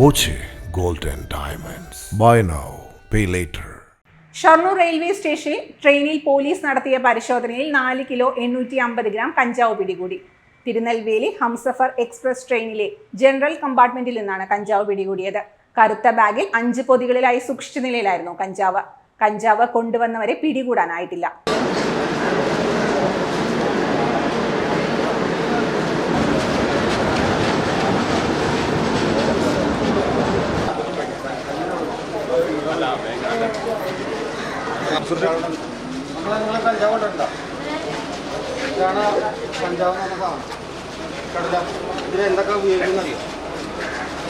Boche gold and Diamonds. Buy now, pay later. Shoranur railway സ്റ്റേഷനിൽ ട്രെയിനിൽ police നടത്തിയ പരിശോധനയിൽ നാല് കിലോ എണ്ണൂറ്റി അമ്പത് ഗ്രാം കഞ്ചാവ് പിടികൂടി തിരുനെൽവേലി ഹംസഫർ എക്സ്പ്രസ് ട്രെയിനിലെ ജനറൽ കമ്പാർട്ട്മെന്റിൽ നിന്നാണ് കഞ്ചാവ് പിടികൂടിയത് കറുത്ത ബാഗിൽ അഞ്ച് പൊതികളിലായി സൂക്ഷിച്ച നിലയിലായിരുന്നു കഞ്ചാവ് കഞ്ചാവ് കൊണ്ടുവന്നവരെ പിടികൂടാനായിട്ടില്ല നമ്മളെ കഞ്ചാവ് കൊണ്ടുണ്ടോ ഇതാണ് കഞ്ചാവ് സാധനം കടല ഇതിൽ എന്തൊക്കെ ഉപയോഗിക്കുന്ന അറിയാം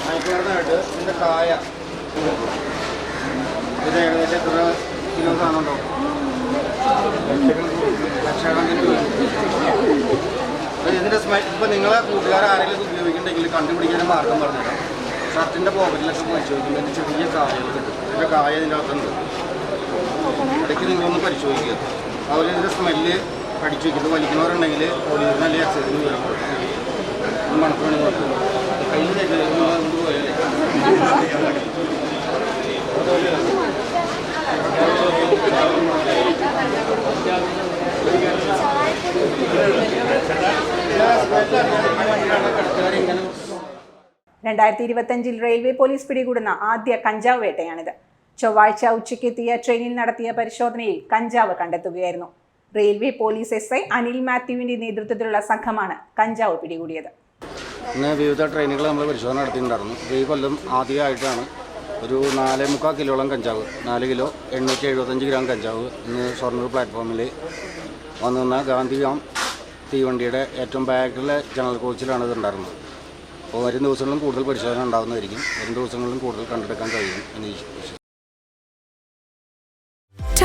മയക്കുമരുന്നായിട്ട് ഇതിന്റെ കായ ഇത് ഏകദേശം എത്ര കിലോ സാധനം ഉണ്ടാവും ലക്ഷക്കണക്കിന് രൂപ ഇതിന്റെ സ്മെൽ ഇപ്പോൾ നിങ്ങളെ കൂട്ടുകാർ ആരെങ്കിലും ഉപയോഗിക്കണ്ടെങ്കിൽ കണ്ടുപിടിക്കാൻ മാർഗം പറഞ്ഞിട്ടാണ് ഷർട്ടിന്റെ പോക്കറ്റിലൊക്കെ പോയി ചോദിക്കുമ്പോൾ ചെറിയ കായകൾ കിട്ടും ഇതിന്റെ കായ ഇതിന്റെ അകത്തുണ്ട് ഇടയ്ക്ക് നിങ്ങളൊന്ന് പരിശോധിക്കുക അതുപോലെ ഇതിന്റെ സ്മെല്ല് അടിച്ചു വയ്ക്കുന്നത് വലിക്കുന്നവരുണ്ടെങ്കിൽ പോലീസിന് അല്ലെങ്കിൽ എക്സൈസിന് വിവരം കൊടുക്കും കയ്യിൽ രണ്ടായിരത്തി ഇരുപത്തഞ്ചിൽ റെയിൽവേ പോലീസ് പിടികൂടുന്ന ആദ്യ കഞ്ചാവ് വേട്ടയാണിത്. ചൊവ്വാഴ്ച ഉച്ചയ്ക്ക് എത്തിയ ട്രെയിനിൽ നടത്തിയ പരിശോധനയിൽ കഞ്ചാവ് കണ്ടെത്തുകയായിരുന്നു. Railway police S I Anil മാത്യുവിന്റെ നേതൃത്വത്തിലുള്ള സംഘമാണ് കഞ്ചാവ് പിടികൂടിയത്. ഇന്ന് വിവിധ ട്രെയിനുകൾ നമ്മൾ പരിശോധന നടത്തിയിട്ടുണ്ടായിരുന്നു. ഈ കൊല്ലം ആദ്യമായിട്ടാണ് ഒരു നാല് മുക്കാൽ കിലോളം കഞ്ചാവ് നാല് കിലോ എണ്ണൂറ്റി എഴുപത്തഞ്ച് ഗ്രാം കഞ്ചാവ് ഇന്ന് ഷൊർണൂർ പ്ലാറ്റ്ഫോമിൽ വന്നു നിന്ന ഗാന്ധിഗ്രാം തീവണ്ടിയുടെ ഏറ്റവും ബാക്കിലെ ജനറൽ കോച്ചിലാണ് ഇത് ഉണ്ടായിരുന്നത്. അപ്പോൾ വരും ദിവസങ്ങളിലും കൂടുതൽ പരിശോധന ഉണ്ടാകുന്നതായിരിക്കും. വരും ദിവസങ്ങളിലും കൂടുതൽ കണ്ടെടുക്കാൻ കഴിയും എന്ന്